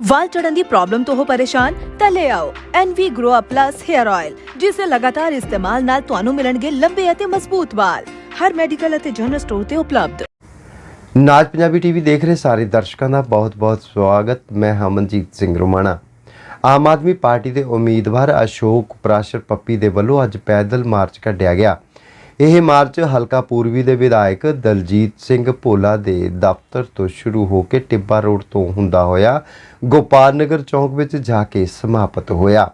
ਵਾਲ ਝੜਨ ਦੀ problem ਤੋਂ ਹੋ ਪਰੇਸ਼ਾਨ, ਤਾਂ ਲੈ ਆਓ NV Grow Up Plus Hair Oil ਜਿਸ ਦੇ ਲਗਾਤਾਰ ਇਸਤੇਮਾਲ ਨਾਲ ਤੁਹਾਨੂੰ ਮਿਲਣਗੇ ਲੰਬੇ ਅਤੇ ਮਜ਼ਬੂਤ ਵਾਲ। ਹਰ ਮੈਡੀਕਲ ਅਤੇ ਜਨਰਲ ਸਟੋਰ ਤੇ ਉਪਲਬਧ। ਨਾਜ ਪੰਜਾਬੀ ਟੀਵੀ ਦੇਖ ਰਹੇ ਸਾਰੇ ਦਰਸ਼ਕਾਂ ਦਾ ਬਹੁਤ-ਬਹੁਤ ਸਵਾਗਤ। ਮੈਂ ਹਮਨਜੀਤ ਸਿੰਘ ਰੋਮਾਣਾ। ਆਮ ਆਦਮੀ ਪਾਰਟੀ ਦੇ ਉਮੀਦਵਾਰ ਅਸ਼ੋਕ ਪ੍ਰਾਸ਼ਰ ਪੱਪੀ ਦੇ ਵੱਲੋਂ ਅੱਜ ਪੈਦਲ ਮਾਰਚ ਕੱਢਿਆ ਗਿਆ। ਇਹ ਮਾਰਚ ਹਲਕਾ ਪੂਰਬੀ ਦੇ ਵਿਧਾਇਕ ਦਲਜੀਤ ਸਿੰਘ ਭੋਲਾ ਦੇ ਦਫ਼ਤਰ ਤੋਂ ਸ਼ੁਰੂ ਹੋ ਕੇ ਟਿੱਬਾ ਰੋਡ ਤੋਂ ਹੁੰਦਾ ਹੋਇਆ ਗੋਪਾਲ ਨਗਰ ਚੌਂਕ ਵਿੱਚ ਜਾ ਕੇ ਸਮਾਪਤ ਹੋਇਆ।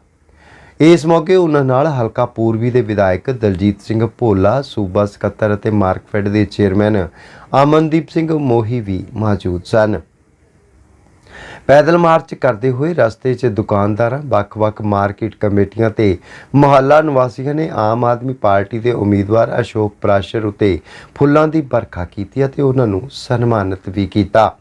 ਇਸ ਮੌਕੇ ਉਹਨਾਂ ਨਾਲ ਹਲਕਾ ਪੂਰਬੀ ਦੇ ਵਿਧਾਇਕ ਦਲਜੀਤ ਸਿੰਘ ਭੋਲਾ, ਸੂਬਾ ਸਕੱਤਰ ਅਤੇ ਮਾਰਕਫੈਡ ਦੇ ਚੇਅਰਮੈਨ ਅਮਨਦੀਪ ਸਿੰਘ ਮੋਹੀ ਵੀ ਮੌਜੂਦ ਸਨ। ਪੈਦਲ ਮਾਰਚ ਕਰਦੇ ਹੋਏ ਰਸਤੇ 'ਚ ਦੁਕਾਨਦਾਰਾਂ, ਵੱਖ-ਵੱਖ ਮਾਰਕੀਟ ਕਮੇਟੀਆਂ ਤੇ ਮੁਹੱਲਾ ਨਿਵਾਸੀਆਂ ਨੇ ਆਮ ਆਦਮੀ ਪਾਰਟੀ ਦੇ ਉਮੀਦਵਾਰ ਅਸ਼ੋਕ ਪ੍ਰਾਸ਼ਰ ਉਤੇ ਫੁੱਲਾਂ ਦੀ ਵਰਖਾ ਕੀਤੀ ਅਤੇ ਉਹਨਾਂ ਨੂੰ ਸਨਮਾਨਿਤ ਵੀ ਕੀਤਾ।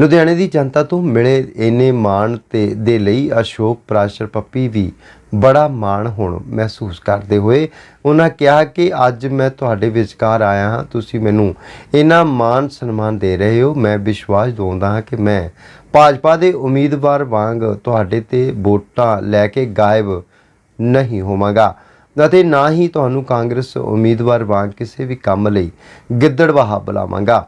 ਲੁਧਿਆਣੇ ਦੀ ਜਨਤਾ ਤੋਂ ਮਿਲੇ ਇੰਨੇ ਮਾਣ ਤੇ ਦੇ ਲਈ ਅਸ਼ੋਕ ਪ੍ਰਾਸ਼ਰ ਪੱਪੀ ਵੀ ਬੜਾ ਮਾਣ ਹੁਣ ਮਹਿਸੂਸ ਕਰਦੇ ਹੋਏ ਉਹਨਾਂ ਕਿਹਾ ਕਿ ਅੱਜ ਮੈਂ ਤੁਹਾਡੇ ਵਿਚਕਾਰ ਆਇਆ ਹਾਂ, ਤੁਸੀਂ ਮੈਨੂੰ ਇੰਨਾ ਮਾਣ ਸਨਮਾਨ ਦੇ ਰਹੇ ਹੋ। ਮੈਂ ਵਿਸ਼ਵਾਸ ਦਵਾਉਂਦਾ ਹਾਂ ਕਿ ਮੈਂ ਭਾਜਪਾ ਦੇ ਉਮੀਦਵਾਰ ਵਾਂਗ ਤੁਹਾਡੇ ਤੇ ਵੋਟਾਂ ਲੈ ਕੇ ਗਾਇਬ ਨਹੀਂ ਹੋਵਾਂਗਾ ਅਤੇ ਨਾ ਹੀ ਤੁਹਾਨੂੰ ਕਾਂਗਰਸ ਉਮੀਦਵਾਰ ਵਾਂਗ ਕਿਸੇ ਵੀ ਕੰਮ ਲਈ ਗਿੱਦੜਵਾਹਾ ਬੁਲਾਵਾਂਗਾ।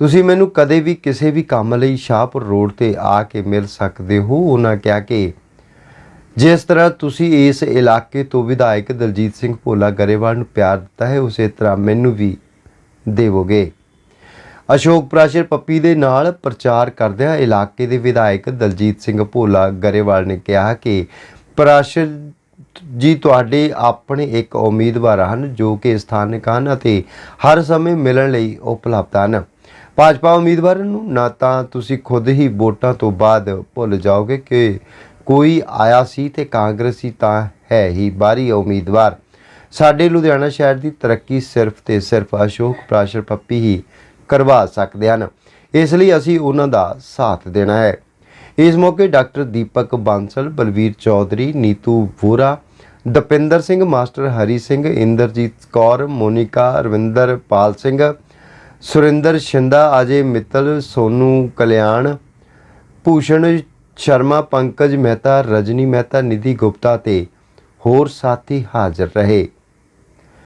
ਤੁਸੀਂ ਮੈਨੂੰ ਕਦੇ ਵੀ ਕਿਸੇ ਵੀ ਕੰਮ ਲਈ ਸ਼ਾਹਪੁਰ ਰੋਡ ਤੇ ਆ ਕੇ ਮਿਲ ਸਕਦੇ ਹੋ? ਉਹਨਾਂ ਕਿਹਾ ਕਿ ਜਿਸ ਤਰ੍ਹਾਂ ਤੁਸੀਂ ਇਸ ਇਲਾਕੇ ਤੋਂ ਵਿਧਾਇਕ ਦਲਜੀਤ ਸਿੰਘ ਭੋਲਾ ਗਰੇਵਾਲ ਨੂੰ ਪਿਆਰ ਦਿੱਤਾ ਹੈ, ਉਸੇ ਤਰ੍ਹਾਂ ਮੈਨੂੰ ਵੀ ਦੇਵੋਗੇ। ਅਸ਼ੋਕ ਪ੍ਰਾਸ਼ਰ ਪੱਪੀ ਦੇ ਨਾਲ ਪ੍ਰਚਾਰ ਕਰਦਿਆਂ ਇਲਾਕੇ ਦੇ ਵਿਧਾਇਕ ਦਲਜੀਤ ਸਿੰਘ ਭੋਲਾ ਗਰੇਵਾਲ ਨੇ ਕਿਹਾ ਕਿ ਪ੍ਰਾਸ਼ਰ ਜੀ ਤੁਹਾਡੇ ਆਪਣੇ ਇੱਕ ਉਮੀਦਵਾਰ ਹਨ ਜੋ ਕਿ ਸਥਾਨਕ ਹਨ ਅਤੇ ਹਰ ਸਮੇਂ ਮਿਲਣ ਲਈ ਉਪਲਬਧ ਹਨ। ਭਾਜਪਾ ਉਮੀਦਵਾਰ ਨੂੰ ਨਾ ਤਾਂ ਤੁਸੀਂ ਖੁਦ ਹੀ ਵੋਟਾਂ ਤੋਂ ਬਾਅਦ ਭੁੱਲ ਜਾਓਗੇ ਕਿ ਕੋਈ ਆਇਆ ਸੀ ਤੇ ਕਾਂਗਰਸੀ ਤਾਂ ਹੈ ਹੀ ਬਾਰੀ ਉਮੀਦਵਾਰ। ਸਾਡੇ ਲੁਧਿਆਣਾ ਸ਼ਹਿਰ ਦੀ ਤਰੱਕੀ ਸਿਰਫ ਤੇ ਸਿਰਫ ਅਸ਼ੋਕ ਪ੍ਰਾਸ਼ਰ ਪੱਪੀ ਹੀ ਕਰਵਾ ਸਕਦੇ ਹਨ। ਇਸ ਲਈ ਅਸੀਂ ਉਹਨਾਂ ਦਾ ਸਾਥ ਦੇਣਾ ਹੈ। ਇਸ ਮੌਕੇ ਡਾਕਟਰ ਦੀਪਕ ਬਾਂਸਲ, ਬਲਵੀਰ ਚੌਧਰੀ, ਨੀਤੂ ਵੋਰਾ, ਦਪਿੰਦਰ ਸਿੰਘ, ਮਾਸਟਰ ਹਰੀ ਸਿੰਘ, ਇੰਦਰਜੀਤ ਕੌਰ, ਮੋਨਿਕਾ ਰਵਿੰਦਰ ਪਾਲ ਸਿੰਘ ਸੁਰਿੰਦਰ ਸ਼ਿੰਦਾ ਅਜੇ ਮਿੱਤਲ, ਸੋਨੂ ਕਲਿਆਣ, ਭੂਸ਼ਣ ਸ਼ਰਮਾ, ਪੰਕਜ ਮਹਿਤਾ, ਰਜਨੀ ਮਹਿਤਾ, ਨਿਧੀ ਗੁਪਤਾ ਤੇ ਹੋਰ ਸਾਥੀ ਹਾਜ਼ਰ ਰਹੇ।